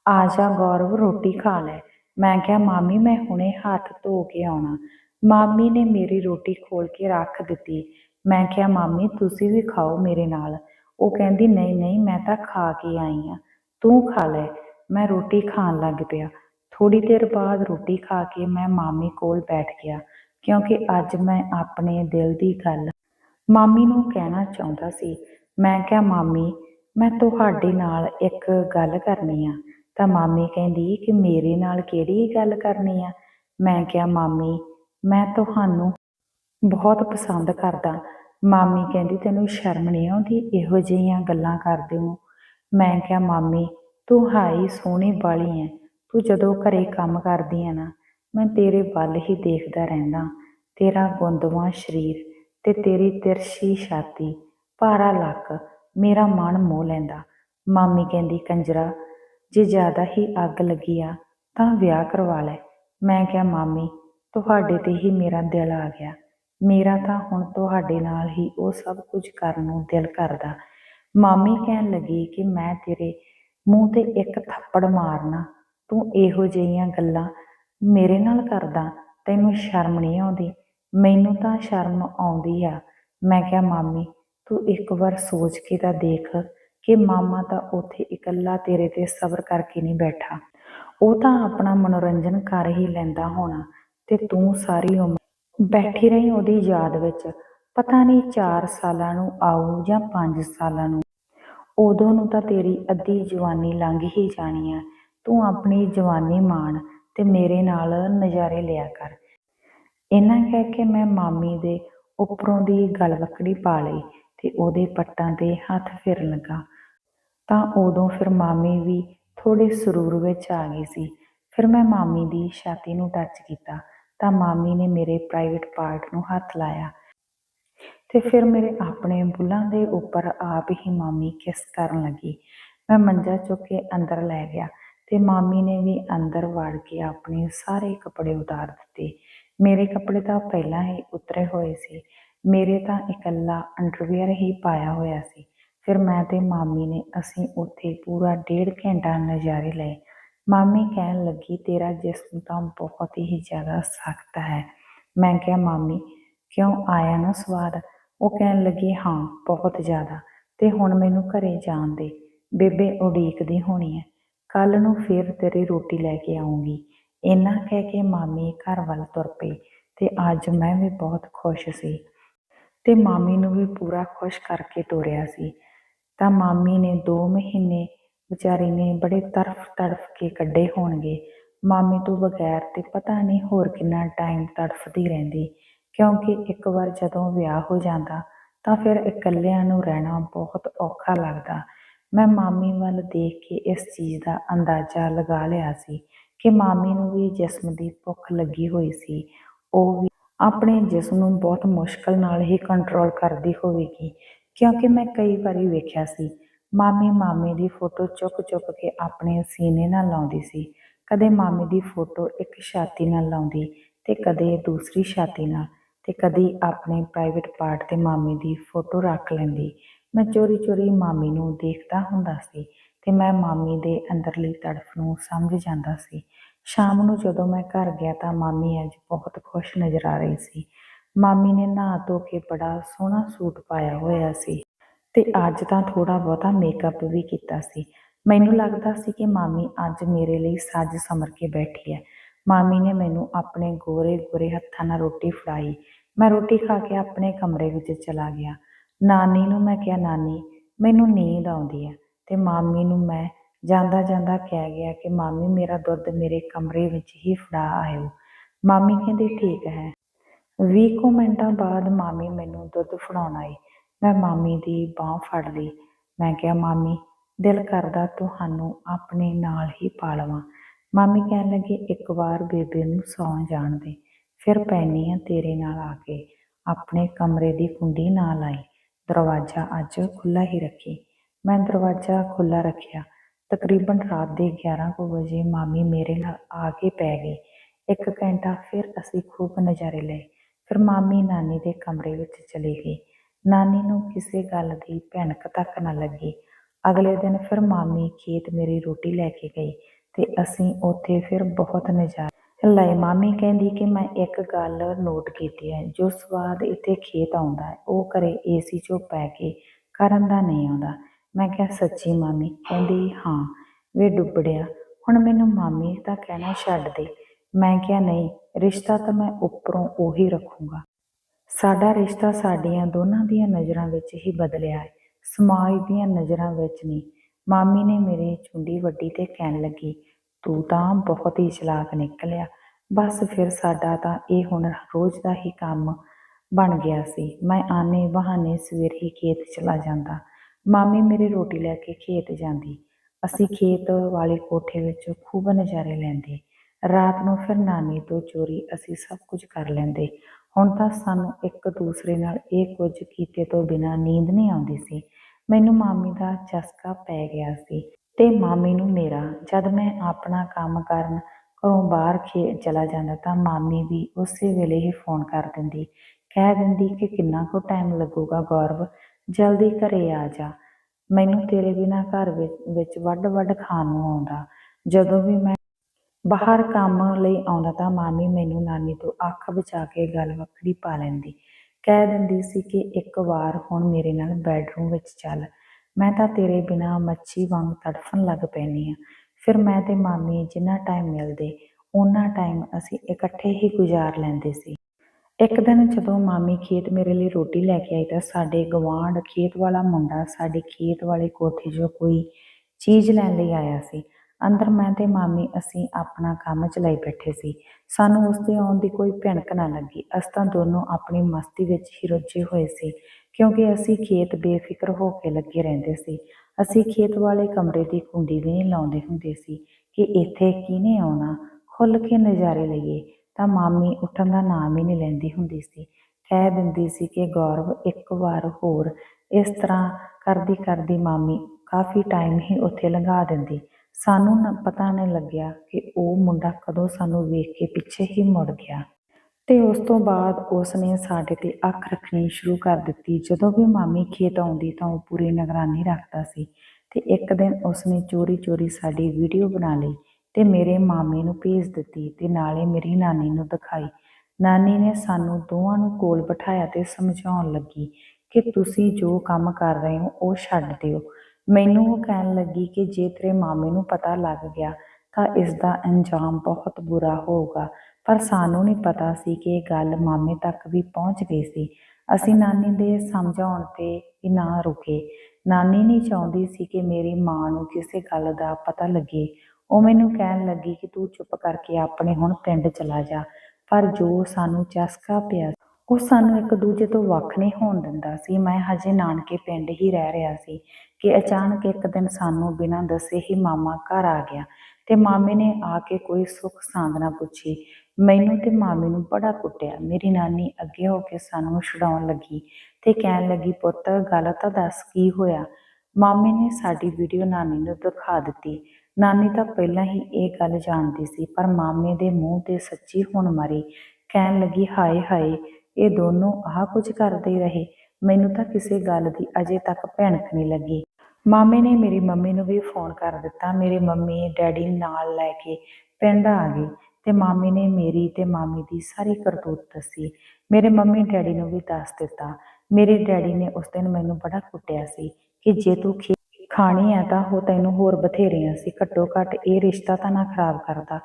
ਆ ਜਾ ਗੌਰਵ, ਰੋਟੀ ਖਾ ਲੈ। ਮੈਂ ਕਿਹਾ, ਮਾਮੀ, ਮੈਂ ਹੁਣੇ ਹੱਥ ਧੋ ਕੇ ਆਉਣਾ। ਮਾਮੀ ਨੇ ਮੇਰੀ ਰੋਟੀ ਖੋਲ ਕੇ ਰੱਖ ਦਿੱਤੀ। ਮੈਂ ਕਿਹਾ, ਮਾਮੀ, ਤੁਸੀਂ ਵੀ ਖਾਓ ਮੇਰੇ ਨਾਲ। ਉਹ ਕਹਿੰਦੀ, ਨਹੀਂ ਨਹੀਂ, ਮੈਂ ਤਾਂ ਖਾ ਕੇ ਆਈ ਆ। ਤੂੰ ਖਾ ਲੈ। ਮੈਂ ਰੋਟੀ ਖਾਣ ਲੱਗ ਪਿਆ। ਥੋੜੀ ਦੇਰ ਬਾਅਦ ਰੋਟੀ ਖਾ ਕੇ ਮੈਂ ਮਾਮੀ ਕੋਲ ਬੈਠ ਗਿਆ, ਕਿਉਂਕਿ ਅੱਜ ਮੈਂ ਆਪਣੇ ਦਿਲ ਦੀ ਗੱਲ ਮਾਮੀ ਨੂੰ ਕਹਿਣਾ ਚਾਹੁੰਦਾ ਸੀ। ਮੈਂ ਕਿਹਾ, ਮਾਮੀ, ਮੈਂ ਤੁਹਾਡੇ ਨਾਲ ਇੱਕ ਗੱਲ ਕਰਨੀ ਆ। ਤਾਂ ਮਾਮੀ ਕਹਿੰਦੀ, ਕਿ ਮੇਰੇ ਨਾਲ ਕਿਹੜੀ ਗੱਲ ਕਰਨੀ ਆ? ਮੈਂ ਕਿਹਾ, ਮਾਮੀ, ਮੈਂ ਤੁਹਾਨੂੰ ਬਹੁਤ ਪਸੰਦ ਕਰਦਾ। ਮਾਮੀ ਕਹਿੰਦੀ, ਤੈਨੂੰ ਸ਼ਰਮ ਨਹੀਂ ਆਉਂਦੀ? ਇਹੋ ਜਿਹੀਆਂ ਗੱਲਾਂ ਕਰਦੇ ਹੋ? ਮੈਂ ਕਿਹਾ, ਮਾਮੀ ਤੂੰ ਹਾਈ ਸੋਹਣੀ ਵਾਲੀ ਐ, ਤੂੰ ਜਦੋਂ ਘਰੇ ਕੰਮ ਕਰਦੀ ਐ ਨਾ, ਮੈਂ ਤੇਰੇ ਵੱਲ ਹੀ ਦੇਖਦਾ ਰਹਿੰਦਾ, ਤੇਰਾ ਗੁੰਦਵਾ ਸਰੀਰ ਤੇ ਤੇਰੀ ਤਿਰਛੀ ਛਾਤੀ, ਭਾਰਾ ਲੱਕ, ਮੇਰਾ ਮਨ ਮੋਹ ਲੈਂਦਾ। ਮਾਮੀ ਕਹਿੰਦੀ, ਕੰਜਰਾ, ਜੇ ਜ਼ਿਆਦਾ ਹੀ ਅੱਗ ਲੱਗੀ ਆ, ਤਾਂ ਵਿਆਹ ਕਰਵਾ ਲੈ। ਮੈਂ ਕਿਹਾ, ਮਾਮੀ, ਤੁਹਾਡੇ ਤੇ ਹੀ ਮੇਰਾ ਦਿਲ ਆ ਗਿਆ। ਮੇਰਾ ਤਾਂ ਹੁਣ ਤੁਹਾਡੇ ਨਾਲ ਹੀ ਉਹ ਸਭ ਕੁਝ ਕਰਨ ਨੂੰ ਦਿਲ ਕਰਦਾ। ਮਾਮੀ ਕਹਿਣ ਲੱਗੀ ਕਿ ਮੈਂ ਤੇਰੇ ਮੂੰਹ ਤੇ ਇੱਕ ਥੱਪੜ ਮਾਰਨਾ, ਤੂੰ ਇਹੋ ਜਿਹੀਆਂ ਗੱਲਾਂ ਮੇਰੇ ਨਾਲ ਕਰਦਾ, ਤੈਨੂੰ ਸ਼ਰਮ ਨਹੀਂ ਆਉਂਦੀ। ਮੈਨੂੰ ਤਾਂ ਸ਼ਰਮ ਆਉਂਦੀ ਆ। ਮੈਂ ਕਿਹਾ, ਮਾਮੀ, ਤੂੰ ਇੱਕ ਵਾਰ ਸੋਚ ਕੇ ਤਾਂ ਦੇਖ ਕਿ ਮਾਮਾ ਤਾਂ ਉੱਥੇ ਇਕੱਲਾ ਤੇਰੇ ਤੇ ਸਬਰ ਕਰਕੇ ਨਹੀਂ ਬੈਠਾ। ਉਹ ਤਾਂ ਆਪਣਾ ਮਨੋਰੰਜਨ ਕਰ ਹੀ ਲੈਂਦਾ ਹੋਣਾ ਤੇ ਤੂੰ ਸਾਰੀ ਉਮਰ ਬੈਠੀ ਰਹੀ ਉਹਦੀ ਯਾਦ ਵਿੱਚ। ਪਤਾ ਨਹੀਂ 4 ਸਾਲਾਂ ਨੂੰ ਆਊ ਜਾਂ 5 ਸਾਲਾਂ ਨੂੰ ਉਦੋਂ ਨੂੰ ਤਾਂ ਤੇਰੀ ਅੱਧੀ ਜਵਾਨੀ ਲੰਘ ਹੀ ਜਾਣੀ ਆ। ਤੂੰ ਆਪਣੀ ਜਵਾਨੀ ਮਾਣ ਤੇ ਮੇਰੇ ਨਾਲ ਨਜ਼ਾਰੇ ਲਿਆ ਕਰ। ਇਹਨਾਂ ਕਹਿ ਕੇ ਮੈਂ ਮਾਮੀ ਦੇ ਉੱਪਰੋਂ ਦੀ ਗਲਵਕੜੀ ਪਾ ਲਈ ਤੇ ਉਹਦੇ ਪੱਟਾਂ ਤੇ ਹੱਥ ਫੇਰਨ ਲੱਗਾ। ਤਾਂ ਉਦੋਂ ਫਿਰ ਮਾਮੀ ਵੀ ਥੋੜੇ ਸਰੂਰ ਵਿੱਚ ਆ ਗਈ ਸੀ। ਫਿਰ ਮੈਂ ਮਾਮੀ ਦੀ ਛਾਤੀ ਨੂੰ ਟੱਚ ਕੀਤਾ ਤਾਂ ਮਾਮੀ ਨੇ ਮੇਰੇ ਪ੍ਰਾਈਵੇਟ ਪਾਰਟ ਨੂੰ ਹੱਥ ਲਾਇਆ। ਤੇ ਫਿਰ ਮੇਰੇ ਆਪਣੇ ਬੁੱਲਾਂ ਦੇ ਉੱਪਰ ਆਪ ਹੀ ਮਾਮੀ ਕਿਸ ਕਰਨ ਲੱਗੀ। ਮੈਂ ਮੰਜਾ ਚੁੱਕ ਕੇ ਅੰਦਰ ਲੈ ਗਿਆ ਤੇ ਮਾਮੀ ਨੇ ਵੀ ਅੰਦਰ ਵੜ ਕੇ ਆਪਣੇ ਸਾਰੇ ਕੱਪੜੇ ਉਤਾਰ ਦਿੱਤੇ। ਮੇਰੇ ਕੱਪੜੇ ਤਾਂ ਪਹਿਲਾਂ ਹੀ ਉਤਰੇ ਹੋਏ ਸੀ। ਮੇਰੇ ਤਾਂ ਇਕੱਲਾ ਅੰਡਰਵੀਅਰ ਹੀ ਪਾਇਆ ਹੋਇਆ ਸੀ। ਫਿਰ ਮੈਂ ਤੇ ਮਾਮੀ ਨੇ ਅਸੀਂ ਉੱਥੇ ਪੂਰਾ ਡੇਢ ਘੰਟਾ ਨਜ਼ਾਰੇ ਲਏ। ਮਾਮੀ ਕਹਿਣ ਲੱਗੀ, ਤੇਰਾ ਜਿਸਮ ਤਾਂ ਬਹੁਤ ਹੀ ਜ਼ਿਆਦਾ ਸਖਤ ਹੈ। ਮੈਂ ਕਿਹਾ, ਮਾਮੀ, ਕਿਉਂ ਆਇਆ ਨਾ ਸਵਾਦ? ਉਹ ਕਹਿਣ ਲੱਗੀ, ਹਾਂ, ਬਹੁਤ ਜ਼ਿਆਦਾ। ਤੇ ਹੁਣ ਮੈਨੂੰ ਘਰੇ ਜਾਣ ਦੇ। ਬੇਬੇ ਉਡੀਕਦੀ ਹੋਣੀ ਹੈ। ਕੱਲ ਨੂੰ ਫਿਰ ਤੇਰੀ ਰੋਟੀ ਲੈ ਕੇ ਆਉਂਗੀ ਇੰਨਾ ਕਹਿ ਕੇ ਮਾਮੀ ਘਰ ਵੱਲ ਤੁਰ ਪਈ ਤੇ ਅੱਜ ਮੈਂ ਵੀ ਬਹੁਤ ਖੁਸ਼ ਸੀ ਤੇ ਮਾਮੀ ਨੂੰ ਵੀ ਪੂਰਾ ਖੁਸ਼ ਕਰਕੇ ਤੋਰਿਆ ਸੀ। ਤਾਂ ਮਾਮੀ ਨੇ 2 ਮਹੀਨੇ ਵਿਚਾਰੀ ਨੇ ਬੜੇ ਤਰਫ ਤੜਫ ਕੇ ਕੱਢੇ ਹੋਣਗੇ। ਮਾਮੀ ਤੋਂ ਬਗੈਰ ਤੇ ਪਤਾ ਨਹੀਂ ਹੋਰ ਕਿੰਨਾ ਟਾਈਮ ਤੜਫਦੀ ਰਹਿੰਦੀ। ਕਿਉਂਕਿ ਇੱਕ ਵਾਰ ਜਦੋਂ ਵਿਆਹ ਹੋ ਜਾਂਦਾ, ਤਾਂ ਫਿਰ ਇਕੱਲਿਆਂ ਨੂੰ ਰਹਿਣਾ ਬਹੁਤ ਔਖਾ ਲੱਗਦਾ। ਮੈਂ ਮਾਮੀ ਵੱਲ ਦੇਖ ਕੇ ਇਸ ਚੀਜ਼ ਦਾ ਅੰਦਾਜ਼ਾ ਲਗਾ ਲਿਆ ਸੀ ਕਿ ਮਾਮੀ ਨੂੰ ਵੀ ਜਿਸਮ ਦੀ ਭੁੱਖ ਲੱਗੀ ਹੋਈ ਸੀ, ਉਹ ਵੀ ਆਪਣੇ ਜਿਸਮ ਨੂੰ ਬਹੁਤ ਮੁਸ਼ਕਲ ਨਾਲ ਹੀ ਕੰਟਰੋਲ ਕਰਦੀ ਹੋਵੇਗੀ। ਕਿਉਂਕਿ ਮੈਂ ਕਈ ਵਾਰੀ ਵੇਖਿਆ ਸੀ, ਮਾਮੀ ਮਾਮੇ ਦੀ ਫੋਟੋ ਚੁੱਕ ਚੁੱਕ ਕੇ ਆਪਣੇ ਸੀਨੇ ਨਾਲ ਲਾਉਂਦੀ ਸੀ। ਕਦੇ ਮਾਮੀ ਦੀ ਫੋਟੋ ਇੱਕ ਛਾਤੀ ਨਾਲ ਲਾਉਂਦੀ ਤੇ ਕਦੇ ਦੂਸਰੀ ਛਾਤੀ ਨਾਲ। ਤੇ ਕਦੀ ਆਪਣੇ ਪ੍ਰਾਈਵੇਟ ਪਾਰਟ ਤੇ ਮਾਮੀ ਦੀ ਫੋਟੋ ਰੱਖ ਲੈਂਦੀ। ਮੈਂ ਚੋਰੀ ਚੋਰੀ ਮਾਮੀ ਨੂੰ ਦੇਖਦਾ ਹੁੰਦਾ ਸੀ ਤੇ ਮੈਂ ਮਾਮੀ ਦੇ ਅੰਦਰਲੀ ਤੜਫ ਨੂੰ ਸਮਝ ਜਾਂਦਾ ਸੀ। ਸ਼ਾਮ ਨੂੰ ਜਦੋਂ ਮੈਂ ਘਰ ਗਿਆ ਤਾਂ ਮਾਮੀ ਅੱਜ ਬਹੁਤ ਖੁਸ਼ ਨਜ਼ਰ ਆ ਰਹੀ ਸੀ। ਮਾਮੀ ਨੇ ਨਹਾ ਧੋ ਕੇ ਬੜਾ ਸੋਹਣਾ ਸੂਟ ਪਾਇਆ ਹੋਇਆ ਸੀ ਤੇ ਅੱਜ ਤਾਂ ਥੋੜਾ ਬਹੁਤਾ ਮੇਕਅਪ ਵੀ ਕੀਤਾ ਸੀ। ਮੈਨੂੰ ਲੱਗਦਾ ਸੀ ਕਿ ਮਾਮੀ ਅੱਜ ਮੇਰੇ ਲਈ ਸੱਜ ਸਮਰ ਕੇ ਬੈਠੀ ਹੈ। ਮਾਮੀ ਨੇ ਮੈਨੂੰ ਆਪਣੇ ਗੋਰੇ ਗੋਰੇ ਹੱਥਾਂ ਨਾਲ ਰੋਟੀ ਫੜਾਈ ਮੈਂ ਰੋਟੀ ਖਾ ਕੇ ਆਪਣੇ ਕਮਰੇ ਵਿੱਚ ਚਲਾ ਗਿਆ। ਨਾਨੀ ਨੂੰ ਮੈਂ ਕਿਹਾ, ਨਾਨੀ, ਮੈਨੂੰ ਨੀਂਦ ਆਉਂਦੀ ਹੈ। ਤੇ ਮਾਮੀ ਨੂੰ ਮੈਂ ਜਾਂਦਾ ਜਾਂਦਾ ਕਹਿ ਗਿਆ ਕਿ, ਮਾਮੀ, ਮੇਰਾ ਦੁੱਧ ਮੇਰੇ ਕਮਰੇ ਵਿੱਚ ਹੀ ਫੜਾ ਆਇਓ। ਮਾਮੀ ਕਹਿੰਦੀ, ਠੀਕ ਹੈ। ਵੀਹ ਕੁ ਮਿੰਟਾਂ ਬਾਅਦ ਮਾਮੀ ਮੈਨੂੰ ਦੁੱਧ ਫੜਾਉਣ ਆਈ। ਮੈਂ ਮਾਮੀ ਦੀ ਬਾਹ ਫੜ ਲਈ। ਮੈਂ ਕਿਹਾ, ਮਾਮੀ, ਦਿਲ ਕਰਦਾ ਤੁਹਾਨੂੰ ਆਪਣੇ ਨਾਲ ਹੀ ਪਾਲਵਾਂ। ਮਾਮੀ ਕਹਿਣ ਲੱਗੀ, ਇੱਕ ਵਾਰ ਬੇਬੇ ਨੂੰ ਸੌਂ ਜਾਣ ਦੇ। ਫਿਰ ਪੈਣੀ ਆ ਤੇਰੇ ਨਾਲ ਆ ਕੇ। ਆਪਣੇ ਕਮਰੇ ਦੀ ਕੁੰਡੀ ਨਾ ਲਾਈ ਦਰਵਾਜ਼ਾ ਅੱਜ ਖੁੱਲਾ ਹੀ ਰੱਖੀ। ਮੈਂ ਦਰਵਾਜ਼ਾ ਖੁੱਲਾ ਰੱਖਿਆ। ਤਕਰੀਬਨ ਰਾਤ ਦੇ 11 ਕੁ ਵਜੇ ਮਾਮੀ ਮੇਰੇ ਨਾਲ ਆ ਕੇ ਪੈ ਗਈ। ਇੱਕ ਘੰਟਾ ਫਿਰ ਅਸੀਂ ਖੂਬ ਨਜ਼ਾਰੇ ਲਏ। ਫਿਰ ਮਾਮੀ ਨਾਨੀ ਦੇ ਕਮਰੇ ਵਿੱਚ ਚਲੀ ਗਈ। ਨਾਨੀ ਨੂੰ ਕਿਸੇ ਗੱਲ ਦੀ ਭਿਣਕ ਤੱਕ ਨਾ ਲੱਗੀ। ਅਗਲੇ ਦਿਨ ਫਿਰ ਮਾਮੀ ਖੇਤ ਮੇਰੀ ਰੋਟੀ ਲੈ ਕੇ ਗਈ ਤੇ ਅਸੀਂ ਉੱਥੇ ਫਿਰ ਬਹੁਤ ਨਜ਼ਾਰੇ ਲਏ ਮਾਮੀ ਕਹਿੰਦੀ ਕਿ ਮੈਂ ਇੱਕ ਗੱਲ ਨੋਟ ਕੀਤੀ ਹੈ, ਜੋ ਸਵਾਦ ਇੱਥੇ ਖੇਤ ਆਉਂਦਾ ਹੈ, ਉਹ ਘਰੇ ਏਸੀ 'ਚੋਂ ਪੈ ਕੇ ਕਰਨ ਦਾ ਨਹੀਂ ਆਉਂਦਾ। ਮੈਂ ਕਿਹਾ, ਸੱਚੀ ਮਾਮੀ? ਕਹਿੰਦੀ, ਹਾਂ, ਵੇ ਡੁੱਬੜਿਆ, ਹੁਣ ਮੈਨੂੰ ਮਾਮੀ ਦਾ ਕਹਿਣਾ ਛੱਡ ਦੇ। ਮੈਂ ਕਿਹਾ, ਨਹੀਂ, ਰਿਸ਼ਤਾ ਤਾਂ ਮੈਂ ਉੱਪਰੋਂ ਉਹੀ ਰੱਖੂੰਗਾ। ਸਾਡਾ ਰਿਸ਼ਤਾ ਸਾਡੀਆਂ ਦੋਨਾਂ ਦੀਆਂ ਨਜ਼ਰਾਂ ਵਿੱਚ ਹੀ ਬਦਲਿਆ ਹੈ, ਸਮਾਜ ਦੀਆਂ ਨਜ਼ਰਾਂ ਵਿੱਚ ਨਹੀਂ। ਮਾਮੀ ਨੇ ਮੇਰੇ ਚੁੰਡੀ ਵੱਡੀ ਤੇ ਕਹਿਣ ਲੱਗੀ ਤੂੰ ਤਾਂ ਬਹੁਤ ਹੀ ਚਲਾਕ ਨਿਕਲਿਆ। ਬਸ ਫਿਰ ਸਾਡਾ ਤਾਂ ਇਹ ਹੁਣ ਰੋਜ਼ ਦਾ ਹੀ ਕੰਮ ਬਣ ਗਿਆ ਸੀ। ਮੈਂ ਆਨੇ ਬਹਾਨੇ ਸਵੇਰੇ ਹੀ ਖੇਤ ਚਲਾ ਜਾਂਦਾ। ਮਾਮੀ ਮੇਰੀ ਰੋਟੀ ਲੈ ਕੇ ਖੇਤ ਜਾਂਦੀ। ਅਸੀਂ ਖੇਤ ਵਾਲੇ ਕੋਠੇ ਵਿੱਚ ਖੂਬ ਨਜ਼ਾਰੇ ਲੈਂਦੇ। ਰਾਤ ਨੂੰ ਫਿਰ ਨਾਨੀ ਤੋਂ ਚੋਰੀ ਅਸੀਂ ਸਭ ਕੁਝ ਕਰ ਲੈਂਦੇ। ਹੁਣ ਤਾਂ ਸਾਨੂੰ ਇੱਕ ਦੂਸਰੇ ਨਾਲ ਇਹ ਕੁਝ ਕੀਤੇ ਤੋਂ ਬਿਨਾਂ ਨੀਂਦ ਨਹੀਂ ਆਉਂਦੀ ਸੀ। ਮੈਨੂੰ ਮਾਮੀ ਦਾ ਚਸਕਾ ਪੈ ਗਿਆ ਸੀ। ਤੇ ਮਾਮੀ ਨੂੰ ਮੇਰਾ। ਜਦ ਮੈਂ ਆਪਣਾ ਕੰਮ ਕਰਨ ਘਰੋਂ ਬਾਹਰ ਖੇ, ਚਲਾ ਜਾਂਦਾ ਤਾਂ ਮਾਮੀ ਵੀ ਉਸੇ ਵੇਲੇ ਹੀ ਫੋਨ ਕਰ ਦਿੰਦੀ। ਕਹਿ ਦਿੰਦੀ ਕਿ ਕਿੰਨਾ ਕੁ ਟਾਈਮ ਲੱਗੂਗਾ ਗੌਰਵ, ਜਲਦੀ ਘਰੇ ਆ ਜਾ। ਮੈਨੂੰ ਤੇਰੇ ਬਿਨਾ ਘਰ ਵਿੱਚ ਵਿੱਚ ਵੱਡ ਵੱਡ ਖਾਣ ਨੂੰ ਆਉਂਦਾ। ਜਦੋਂ ਵੀ ਮੈਂ ਬਾਹਰ ਕੰਮ ਲਈ ਆਉਂਦਾ ਤਾਂ ਮਾਮੀ ਮੈਨੂੰ ਨਾਨੀ ਤੋਂ ਅੱਖ ਬਚਾ ਕੇ ਗੱਲ ਵੱਖਰੀ ਪਾ ਲੈਂਦੀ। ਕਹਿ ਦਿੰਦੀ ਸੀ ਕਿ ਇੱਕ ਵਾਰ ਹੁਣ ਮੇਰੇ ਨਾਲ ਬੈੱਡਰੂਮ ਵਿੱਚ ਚੱਲ। ਮੈਂ ਤਾਂ ਤੇਰੇ ਬਿਨਾ ਮੱਛੀ ਵਾਂਗ ਤੜਫਣ ਲੱਗ ਪੈਣੀ ਆ ਫਿਰ ਮੈਂ ਤੇ ਮਾਮੀ ਜਿੰਨਾ ਟਾਈਮ ਮਿਲਦੇ ਉਹਨਾਂ ਟਾਈਮ ਅਸੀਂ ਇਕੱਠੇ ਹੀ ਗੁਜ਼ਾਰ ਲੈਂਦੇ ਸੀ। ਇੱਕ ਦਿਨ ਜਦੋਂ ਮਾਮੀ ਖੇਤ ਮੇਰੇ ਲਈ ਰੋਟੀ ਲੈ ਕੇ ਆਈ ਤਾਂ ਸਾਡੇ ਗਵਾਂਢ ਖੇਤ ਵਾਲਾ ਮੁੰਡਾ ਸਾਡੇ ਖੇਤ ਵਾਲੇ ਕੋਠੇ 'ਚੋਂ ਕੋਈ ਚੀਜ਼ ਲੈਣ ਲਈ ਆਇਆ ਸੀ। ਅੰਦਰ ਮੈਂ ਤੇ ਮਾਮੀ ਅਸੀਂ ਆਪਣਾ ਕੰਮ ਚਲਾਈ ਬੈਠੇ ਸੀ। ਸਾਨੂੰ ਉਸ ਦੇ ਆਉਣ ਦੀ ਕੋਈ ਭਿਣਕ ਨਾ ਲੱਗੀ। ਅਸੀਂ ਤਾਂ ਦੋਨੋਂ ਆਪਣੀ ਮਸਤੀ ਵਿੱਚ ਹੀ ਰੁੱਝੇ ਹੋਏ ਸੀ। ਕਿਉਂਕਿ ਅਸੀਂ ਖੇਤ ਬੇਫਿਕਰ ਹੋ ਕੇ ਲੱਗੇ ਰਹਿੰਦੇ ਸੀ। ਅਸੀਂ ਖੇਤ ਵਾਲੇ ਕਮਰੇ ਦੀ ਕੁੰਡੀ ਵੀ ਨਹੀਂ ਲਾਉਂਦੇ ਹੁੰਦੇ ਸੀ ਕਿ ਇੱਥੇ ਕਿਹਨੇ ਆਉਣਾ? ਖੁੱਲ ਕੇ ਨਜ਼ਾਰੇ ਲਈਏ ਤਾਂ ਮਾਮੀ ਉੱਠਣ ਦਾ ਨਾਮ ਹੀ ਨਹੀਂ ਲੈਂਦੀ ਹੁੰਦੀ ਸੀ। ਕਹਿ ਦਿੰਦੀ ਸੀ ਕਿ ਗੌਰਵ, ਇੱਕ ਵਾਰ ਹੋਰ ਇਸ ਤਰ੍ਹਾਂ ਕਰਦੀ ਕਰਦੀ ਮਾਮੀ ਕਾਫੀ ਟਾਈਮ ਹੀ ਉੱਥੇ ਲੰਘਾ ਦਿੰਦੀ। ਸਾਨੂੰ ਨਾ ਪਤਾ ਨਹੀਂ ਲੱਗਿਆ ਕਿ ਉਹ ਮੁੰਡਾ ਕਦੋਂ ਸਾਨੂੰ ਵੇਖ ਕੇ ਪਿੱਛੇ ਹੀ ਮੁੜ ਗਿਆ। ਤੇ ਉਸ ਤੋਂ ਬਾਅਦ ਉਸ ਨੇ ਸਾਡੇ ਤੇ ਅੱਖ ਰੱਖਣੀ ਸ਼ੁਰੂ ਕਰ ਦਿੱਤੀ। ਜਦੋਂ ਵੀ ਮਾਮੀ ਖੇਤ ਆਉਂਦੀ ਤਾਂ ਉਹ ਪੂਰੀ ਨਿਗਰਾਨੀ ਰੱਖਦਾ ਸੀ ਤੇ ਇੱਕ ਦਿਨ ਉਸ ਨੇ ਚੋਰੀ ਚੋਰੀ ਸਾਡੀ ਵੀਡੀਓ ਬਣਾ ਲਈ ਤੇ ਮੇਰੇ ਮਾਮੇ ਨੂੰ ਭੇਜ ਦਿੱਤੀ ਤੇ ਨਾਲੇ ਮੇਰੀ ਨਾਨੀ ਨੂੰ ਦਿਖਾਈ। ਨਾਨੀ ਨੇ ਸਾਨੂੰ ਦੋਵਾਂ ਨੂੰ ਕੋਲ ਬਿਠਾਇਆ ਤੇ ਸਮਝਾਉਣ ਲੱਗੀ ਕਿ ਤੁਸੀਂ ਜੋ ਕੰਮ ਕਰ ਰਹੇ ਹੋ ਉਹ ਛੱਡ ਦਿਓ। ਮੈਨੂੰ ਉਹ ਕਹਿਣ ਲੱਗੀ ਕਿ ਜੇ ਤੇਰੇ ਮਾਮੇ ਨੂੰ ਪਤਾ ਲੱਗ ਗਿਆ ਤਾਂ ਇਸ ਦਾ ਅੰਜਾਮ ਬਹੁਤ ਬੁਰਾ ਹੋਊਗਾ। ਪਰ ਸਾਨੂੰ ਨਹੀਂ ਪਤਾ ਸੀ ਕਿ ਇਹ ਗੱਲ ਮਾਮੇ ਤੱਕ ਵੀ ਪਹੁੰਚ ਗਈ ਸੀ। ਅਸੀਂ ਨਾਨੀ ਦੇ ਸਮਝਾਉਣ ਤੇ ਵੀ ਨਾ ਰੁਕੇ। ਨਾਨੀ ਨਹੀਂ ਚਾਹੁੰਦੀ ਸੀ ਕਿ ਮੇਰੀ ਮਾਂ ਨੂੰ ਕਿਸੇ ਗੱਲ ਦਾ ਪਤਾ ਲੱਗੇ। ਉਹ ਮੈਨੂੰ ਕਹਿਣ ਲੱਗੀ ਕਿ ਤੂੰ ਚੁੱਪ ਕਰਕੇ ਆਪਣੇ ਹੁਣ ਪਿੰਡ ਚਲਾ ਜਾ। ਪਰ ਜੋ ਸਾਨੂੰ ਚਸਕਾ ਪਿਆ ਉਹ ਸਾਨੂੰ ਇੱਕ ਦੂਜੇ ਤੋਂ ਵੱਖ ਨਹੀਂ ਹੋਣ ਦਿੰਦਾ ਸੀ। ਮੈਂ ਹਜੇ ਨਾਨਕੇ ਪਿੰਡ ਹੀ ਰਹਿ ਰਿਹਾ ਸੀ ਕਿ ਅਚਾਨਕ ਇੱਕ ਦਿਨ ਸਾਨੂੰ ਬਿਨਾਂ ਦੱਸੇ ਹੀ ਮਾਮਾ ਘਰ ਆ ਗਿਆ ਤੇ ਮਾਮੇ ਨੇ ਆ ਕੇ ਕੋਈ ਸੁੱਖ ਸਾਂਦ ਨਾ ਪੁੱਛੀ। ਮੈਨੂੰ ਤੇ ਮਾਮੇ ਨੂੰ ਬੜਾ ਕੁੱਟਿਆ। ਮੇਰੀ ਨਾਨੀ ਅੱਗੇ ਹੋ ਕੇ ਸਾਨੂੰ ਛਡਾਉਣ ਲੱਗੀ ਤੇ ਕਹਿਣ ਲੱਗੀ, ਪੁੱਤ, ਗੱਲ ਤਾਂ ਦੱਸ ਕੀ ਹੋਇਆ? ਮਾਮੇ ਨੇ ਸਾਡੀ ਵੀਡੀਓ ਨਾਨੀ ਨੂੰ ਦਿਖਾ ਦਿੱਤੀ। ਨਾਨੀ ਤਾਂ ਪਹਿਲਾਂ ਹੀ ਇਹ ਗੱਲ ਜਾਣਦੀ ਸੀ, ਪਰ ਮਾਮੇ ਦੇ ਮੂੰਹ ਤੇ ਸੱਚੀ ਹੁਣ ਮਾਰੀ। ਕਹਿਣ ਲੱਗੀ, ਹਾਏ ਹਾਏ, ਇਹ ਦੋਨੋਂ ਆਹ ਕੁਝ ਕਰਦੇ ਰਹੇ? ਮੈਨੂੰ ਤਾਂ ਕਿਸੇ ਗੱਲ ਦੀ ਅਜੇ ਤੱਕ ਭਿਣਕ ਨਹੀਂ ਲੱਗੀ। ਮਾਮੇ ਨੇ ਮੇਰੀ ਮੰਮੀ ਨੂੰ ਵੀ ਫੋਨ ਕਰ ਦਿੱਤਾ। ਮੇਰੇ ਮੰਮੀ ਡੈਡੀ ਨਾਲ ਲੈ ਕੇ ਪਿੰਡ ਆ ਗਏ ਤੇ ਮਾਮੀ ਨੇ ਮੇਰੀ ਤੇ ਮਾਮੀ ਦੀ ਸਾਰੀ ਕਰਤੂਤ ਦੱਸੀ। ਮੇਰੇ ਮੰਮੀ ਡੈਡੀ ਨੂੰ ਵੀ ਦੱਸ ਦਿੱਤਾ। ਮੇਰੇ ਡੈਡੀ ਨੇ ਉਸ ਦਿਨ ਮੈਨੂੰ ਬੜਾ ਕੁੱਟਿਆ ਸੀ ਕਿ ਜੇ ਤੂੰ ਖਾਣੀ ਆ ਤਾਂ ਉਹ ਤੈਨੂੰ ਹੋਰ ਬਥੇਰੀਆਂ ਸੀ। ਘੱਟੋ ਘੱਟ ਇਹ ਰਿਸ਼ਤਾ ਤਾਂ ਨਾ ਖਰਾਬ ਕਰਦਾ।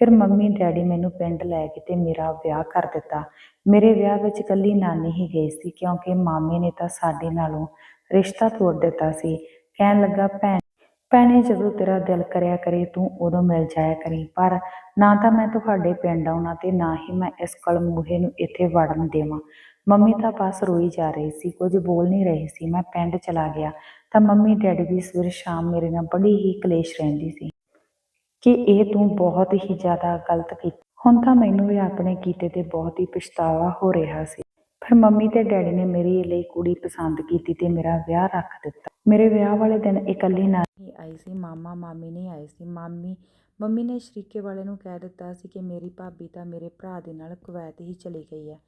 ਫਿਰ ਮੰਮੀ ਡੈਡੀ ਮੈਨੂੰ ਪਿੰਡ ਲੈ ਕੇ ਤੇ ਮੇਰਾ ਵਿਆਹ ਕਰ ਦਿੱਤਾ। ਮੇਰੇ ਵਿਆਹ ਵਿੱਚ ਇਕੱਲੀ ਨਾਨੀ ਹੀ ਗਈ ਸੀ ਕਿਉਂਕਿ ਮਾਮੇ ਨੇ ਤਾਂ ਸਾਡੇ ਨਾਲੋਂ ਰਿਸ਼ਤਾ ਤੋੜ ਦਿੱਤਾ ਸੀ। ਕਹਿਣ ਲੱਗਾ, ਭੈਣ ਭੈਣੇ, ਜਦੋਂ ਤੇਰਾ ਦਿਲ ਕਰਿਆ ਕਰੇ, ਤੂੰ ਉਦੋਂ ਮਿਲ ਜਾਇਆ ਕਰੀ। ਪਰ ਨਾ ਤਾਂ ਮੈਂ ਤੁਹਾਡੇ ਪਿੰਡ ਆਉਣਾ ਤੇ ਨਾ ਹੀ ਮੈਂ ਇਸ ਕਲਮੂਹੇ ਨੂੰ ਇੱਥੇ ਵੜਨ ਦੇਵਾਂ। ਮੰਮੀ ਤਾਂ ਬਸ ਰੋਈ ਜਾ ਰਹੀ ਸੀ, ਕੁਝ ਬੋਲ ਨਹੀਂ ਰਹੀ ਸੀ। ਮੈਂ ਪਿੰਡ ਚਲਾ ਗਿਆ ਤਾਂ ਮੰਮੀ ਡੈਡੀ ਵੀ ਸਵੇਰ ਸ਼ਾਮ ਮੇਰੇ ਨਾਲ ਬੜੀ ਹੀ ਕਲੇਸ਼ ਰਹਿੰਦੀ ਸੀ ਕਿ ਇਹ ਤੂੰ ਬਹੁਤ ਹੀ ਜ਼ਿਆਦਾ ਗਲਤ ਕੀਤੀ। ਹੁਣ ਤਾਂ ਮੈਨੂੰ ਵੀ ਆਪਣੇ ਕੀਤੇ ਤੇ ਬਹੁਤ ਹੀ ਪਛਤਾਵਾ ਹੋ ਰਿਹਾ ਸੀ। ਫਿਰ ਮੰਮੀ ਤੇ ਡੈਡੀ ਨੇ ਮੇਰੇ ਲਈ ਕੁੜੀ ਪਸੰਦ ਕੀਤੀ ਤੇ ਮੇਰਾ ਵਿਆਹ ਰੱਖ ਦਿੱਤਾ। ਮੇਰੇ ਵਿਆਹ ਵਾਲੇ ਦਿਨ ਇਕੱਲੀ ਨਾਨੀ ਆਈ ਸੀ, ਮਾਮਾ ਮਾਮੀ ਨਹੀਂ ਆਏ ਸੀ। ਮਾਮੀ, ਮੰਮੀ ਨੇ ਸ਼ਰੀਕੇ ਵਾਲੇ ਨੂੰ ਕਹਿ ਦਿੱਤਾ ਸੀ ਕਿ ਮੇਰੀ ਭਾਬੀ ਤਾਂ ਮੇਰੇ ਭਰਾ ਦੇ ਨਾਲ ਕੁਵੈਤ ਹੀ ਚਲੀ ਗਈ ਹੈ।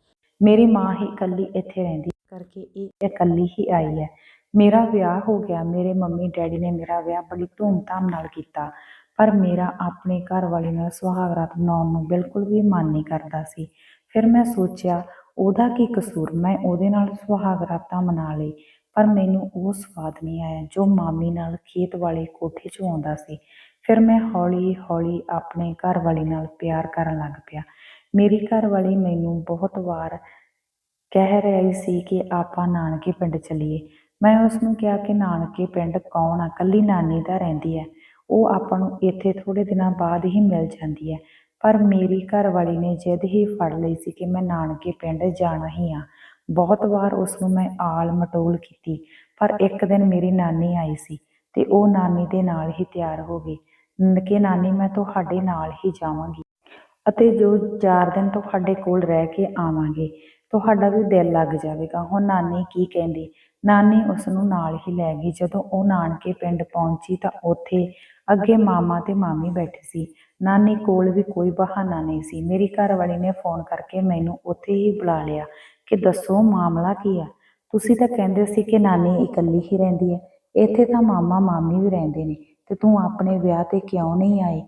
ਮੇਰੀ ਮਾਂ ਹੀ ਇਕੱਲੀ ਇੱਥੇ ਰਹਿੰਦੀ ਕਰਕੇ ਇਹ ਇਕੱਲੀ ਹੀ ਆਈ ਹੈ। ਮੇਰਾ ਵਿਆਹ ਹੋ ਗਿਆ। ਮੇਰੇ ਮੰਮੀ ਡੈਡੀ ਨੇ ਮੇਰਾ ਵਿਆਹ ਬੜੀ ਧੂਮਧਾਮ ਨਾਲ ਕੀਤਾ। ਪਰ ਮੇਰਾ ਆਪਣੇ ਘਰ ਵਾਲੇ ਨਾਲ ਸੁਹਾਗ ਰਾਤ ਮਨਾਉਣ ਨੂੰ ਬਿਲਕੁਲ ਵੀ ਮਨ ਨਹੀਂ ਕਰਦਾ ਸੀ। ਫਿਰ ਮੈਂ ਸੋਚਿਆ, ਉਹਦਾ ਕੀ ਕਸੂਰ? ਮੈਂ ਉਹਦੇ ਨਾਲ ਸੁਹਾਗ ਰਾਤਾਂ ਮਨਾ ਲਈ। ਪਰ ਮੈਨੂੰ ਉਹ ਸਵਾਦ ਨਹੀਂ ਆਇਆ ਜੋ ਮਾਮੀ ਨਾਲ ਖੇਤ ਵਾਲੇ ਕੋਠੇ 'ਚੋਂ ਆਉਂਦਾ ਸੀ। ਫਿਰ ਮੈਂ ਹੌਲੀ ਹੌਲੀ ਆਪਣੇ ਘਰ ਵਾਲੀ ਨਾਲ ਪਿਆਰ ਕਰਨ ਲੱਗ ਪਿਆ। ਮੇਰੀ ਘਰ ਵਾਲੀ ਮੈਨੂੰ ਬਹੁਤ ਵਾਰ ਕਹਿ ਰਹੀ ਸੀ ਕਿ ਆਪਾਂ ਨਾਨਕੇ ਪਿੰਡ ਚਲੀਏ। ਮੈਂ ਉਸ ਨੂੰ ਕਿਹਾ ਕਿ ਨਾਨਕੇ ਪਿੰਡ ਕੌਣ ਆ? ਕੱਲੀ ਨਾਨੀ ਦਾ ਰਹਿੰਦੀ ਹੈ। ਉਹ ਆਪਾਂ ਨੂੰ ਇੱਥੇ ਥੋੜੇ ਦਿਨਾਂ ਬਾਅਦ ਹੀ ਮਿਲ ਜਾਂਦੀ ਹੈ। ਪਰ ਮੇਰੀ ਘਰ ਵਾਲੀ ਨੇ ਜਿੱਦ ਹੀ ਫੜ ਲਈ ਸੀ ਕਿ ਮੈਂ ਨਾਨਕੇ ਪਿੰਡ ਜਾਣਾ ਹੀ ਆ। ਬਹੁਤ ਵਾਰ ਉਸ ਨੂੰ ਮੈਂ ਆਲ ਮਟੋਲ ਕੀਤੀ, ਪਰ ਇੱਕ ਦਿਨ ਮੇਰੀ ਨਾਨੀ ਆਈ ਸੀ ਤੇ ਉਹ ਨਾਨੀ ਦੇ ਨਾਲ ਹੀ ਤਿਆਰ ਹੋ ਗਈ। ਕਿ ਨਾਨੀ, ਮੈਂ ਤੁਹਾਡੇ ਨਾਲ ਹੀ ਜਾਵਾਂਗੀ ਅਤੇ ਜੋ 4 ਦਿਨ ਤੁਹਾਡੇ ਕੋਲ ਰਹਿ ਕੇ ਆਵਾਂਗੇ, ਤੁਹਾਡਾ ਵੀ ਦਿਲ ਲੱਗ ਜਾਵੇਗਾ। ਹੁਣ ਨਾਨੀ ਕੀ ਕਹਿੰਦੀ? ਨਾਨੀ ਉਸ ਨੂੰ ਨਾਲ ਹੀ ਲੈ ਗਈ। ਜਦੋਂ ਉਹ ਨਾਨਕੇ ਪਿੰਡ ਪਹੁੰਚੀ ਤਾਂ ਉੱਥੇ ਅੱਗੇ ਮਾਮਾ ਤੇ ਮਾਮੀ ਬੈਠੇ ਸੀ। ਨਾਨੀ ਕੋਲ ਵੀ ਕੋਈ ਬਹਾਨਾ ਨਹੀਂ ਸੀ। ਮੇਰੀ ਘਰ ਵਾਲੀ ਨੇ ਫੋਨ ਕਰਕੇ ਮੈਨੂੰ ਉੱਥੇ ਹੀ ਬੁਲਾ ਲਿਆ। ਕਿ ਦੱਸੋ ਮਾਮਲਾ ਕੀ ਆ? ਤੁਸੀਂ ਤਾਂ ਕਹਿੰਦੇ ਸੀ ਕਿ ਨਾਨੀ ਇਕੱਲੀ ਹੀ ਰਹਿੰਦੀ ਹੈ। ਇੱਥੇ ਤਾਂ ਮਾਮਾ ਮਾਮੀ ਵੀ ਰਹਿੰਦੇ ਨੇ ਤੇ ਤੂੰ ਆਪਣੇ ਵਿਆਹ ਤੇ ਕਿਉਂ ਨਹੀਂ ਆਈ?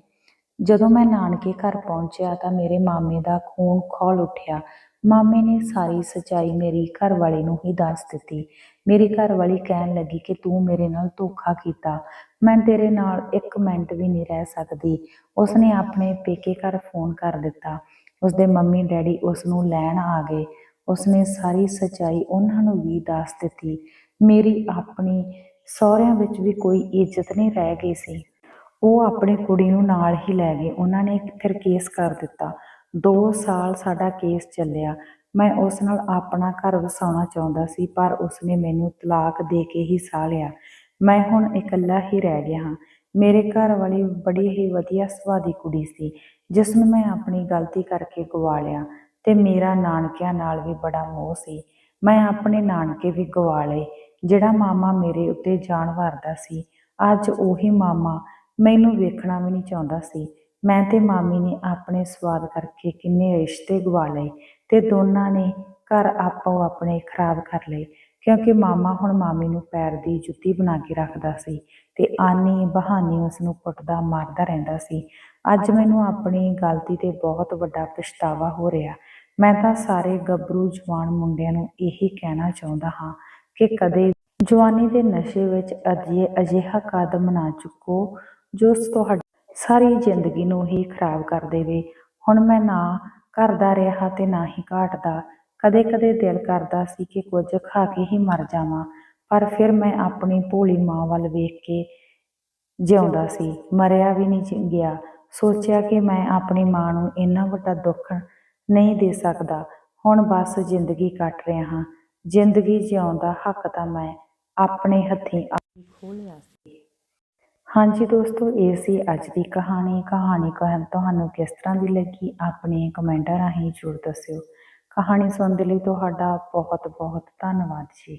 ਜਦੋਂ ਮੈਂ ਨਾਨਕੇ ਘਰ ਪਹੁੰਚਿਆ ਤਾਂ ਮੇਰੇ ਮਾਮੇ ਦਾ ਖੂਨ ਖੋਲ ਉੱਠਿਆ। ਮਾਮੇ ਨੇ ਸਾਰੀ ਸੱਚਾਈ ਮੇਰੀ ਘਰਵਾਲੀ ਨੂੰ ਹੀ ਦੱਸ ਦਿੱਤੀ। ਮੇਰੀ ਘਰਵਾਲੀ ਕਹਿਣ ਲੱਗੀ ਕਿ ਤੂੰ ਮੇਰੇ ਨਾਲ ਧੋਖਾ ਕੀਤਾ। ਮੈਂ ਤੇਰੇ ਨਾਲ ਇੱਕ ਮਿੰਟ ਵੀ ਨਹੀਂ ਰਹਿ ਸਕਦੀ। ਉਸਨੇ ਆਪਣੇ ਪੇਕੇ ਘਰ ਫੋਨ ਕਰ ਦਿੱਤਾ। ਉਸਦੇ ਮੰਮੀ ਡੈਡੀ ਉਸ ਨੂੰ ਲੈਣ ਆ ਗਏ। ਉਸਨੇ ਸਾਰੀ ਸੱਚਾਈ ਉਹਨਾਂ ਨੂੰ ਵੀ ਦੱਸ ਦਿੱਤੀ। ਮੇਰੀ ਆਪਣੀ ਸਹੁਰਿਆਂ ਵਿੱਚ ਵੀ ਕੋਈ ਇੱਜ਼ਤ ਨਹੀਂ ਰਹਿ ਗਈ ਸੀ। ਉਹ ਆਪਣੀ ਕੁੜੀ ਨੂੰ ਨਾਲ ਹੀ ਲੈ ਗਏ। ਉਹਨਾਂ ਨੇ ਫਿਰ ਕੇਸ ਕਰ ਦਿੱਤਾ। 2 ਸਾਲ ਸਾਡਾ ਕੇਸ ਚੱਲਿਆ। ਮੈਂ ਉਸ ਨਾਲ ਆਪਣਾ ਘਰ ਵਸਾਉਣਾ ਚਾਹੁੰਦਾ ਸੀ, ਪਰ ਉਸਨੇ ਮੈਨੂੰ ਤਲਾਕ ਦੇ ਕੇ ਹੀ ਸਾਹ ਲਿਆ। ਮੈਂ ਹੁਣ ਇਕੱਲਾ ਹੀ ਰਹਿ ਗਿਆ ਹਾਂ। ਮੇਰੇ ਘਰ ਵਾਲੀ ਬੜੀ ਹੀ ਵਧੀਆ ਸੁਭਾਅ ਦੀ ਕੁੜੀ ਸੀ, ਜਿਸ ਨੂੰ ਮੈਂ ਆਪਣੀ ਗਲਤੀ ਕਰਕੇ ਗਵਾ ਲਿਆ। ਤੇ ਮੇਰਾ ਨਾਨਕਿਆਂ ਨਾਲ ਵੀ ਬੜਾ ਮੋਹ ਸੀ। ਮੈਂ ਆਪਣੇ ਨਾਨਕੇ ਵੀ ਗਵਾ ਲਏ ਜਿਹੜਾ ਮਾਮਾ ਮੇਰੇ ਉੱਤੇ ਜਾਨ ਵਾਰਦਾ ਸੀ, ਅੱਜ ਉਹੀ ਮਾਮਾ ਮੈਨੂੰ ਵੇਖਣਾ ਵੀ ਨਹੀਂ ਚਾਹੁੰਦਾ ਸੀ। ਮੈਂ ਤੇ ਮਾਮੀ ਨੇ ਆਪਣੇ ਸਵਾਦ ਕਰਕੇ ਕਿੰਨੇ ਰਿਸ਼ਤੇ ਗਵਾ ਲਏ ਤੇ ਦੋਨਾਂ ਨੇ ਘਰ ਆਪੋ ਆਪਣੇ ਖਰਾਬ ਕਰ ਲਏ, ਕਿਉਂਕਿ ਮਾਮਾ ਹੁਣ ਮਾਮੀ ਨੂੰ ਪੈਰ ਦੀ ਜੁੱਤੀ ਬਣਾ ਕੇ ਰੱਖਦਾ ਸੀ ਤੇ ਆਨੀ ਬਹਾਨੀ ਉਸ ਨੂੰ ਕੁੱਟਦਾ, ਮਾਰਦਾ ਰਹਿੰਦਾ ਸੀ। ਅੱਜ ਮੈਨੂੰ ਆਪਣੀ ਗਲਤੀ ਤੇ ਬਹੁਤ ਵੱਡਾ ਪਛਤਾਵਾ ਹੋ ਰਿਹਾ। ਮੈਂ ਤਾਂ ਸਾਰੇ ਗੱਭਰੂ ਜਵਾਨ ਮੁੰਡਿਆਂ ਨੂੰ ਇਹੀ ਕਹਿਣਾ ਚਾਹੁੰਦਾ ਹਾਂ ਕਿ ਕਦੇ ਜਵਾਨੀ ਦੇ ਨਸ਼ੇ ਵਿੱਚ ਅਜਿਹੇ ਅਜਿਹਾ ਕਦਮ ਨਾ ਚੁੱਕੋ, ਜੋ ਤੁਹਾਡੀ ਸਾਰੀ ਜ਼ਿੰਦਗੀ ਨੂੰ ਹੀ ਖਰਾਬ ਕਰ ਦੇਵੇ। ਹੁਣ ਮੈਂ ਨਾ ਕਰਦਾ ਰਿਹਾ ਤੇ ਨਾ ਹੀ ਘਾਟਦਾ। ਕਦੇ ਕਦੇ ਦਿਲ ਕਰਦਾ ਸੀ ਕਿ ਕੁਝ ਖਾ ਕੇ ਹੀ ਮਰ ਜਾਵਾਂ, ਪਰ ਫਿਰ ਮੈਂ ਆਪਣੀ ਭੋਲੀ ਮਾਂ ਵੱਲ ਵੇਖ ਕੇ ਜਿਉਂਦਾ ਸੀ। ਮਰਿਆ ਵੀ ਨਹੀਂ ਗਿਆ। ਸੋਚਿਆ ਕਿ ਮੈਂ ਆਪਣੀ ਮਾਂ ਨੂੰ ਇੰਨਾ ਵੱਡਾ ਦੁੱਖ ਨਹੀਂ ਦੇ ਸਕਦਾ। ਹੁਣ ਬਸ ਜ਼ਿੰਦਗੀ ਕੱਟ ਰਿਹਾ ਹਾਂ। ਜ਼ਿੰਦਗੀ ਜਿਉਣ ਦਾ ਹੱਕ ਤਾਂ ਮੈਂ ਆਪਣੇ ਹੱਥੀਂ ਆਪ ਹੀ ਸੀ। ਹਾਂਜੀ ਦੋਸਤੋ, ਇਹ ਸੀ ਅੱਜ ਦੀ ਕਹਾਣੀ। ਕਹਾਣੀ ਕਹਿਣ ਤੁਹਾਨੂੰ ਕਿਸ ਤਰ੍ਹਾਂ ਦੀ ਲੱਗੀ? ਆਪਣੇ ਕਮੈਂਟਾਂ ਰਾਹੀਂ ਜ਼ਰੂਰ ਦੱਸਿਓ। ਕਹਾਣੀ ਸੁਣਨ ਦੇ ਲਈ ਤੁਹਾਡਾ ਬਹੁਤ ਬਹੁਤ ਧੰਨਵਾਦ ਜੀ।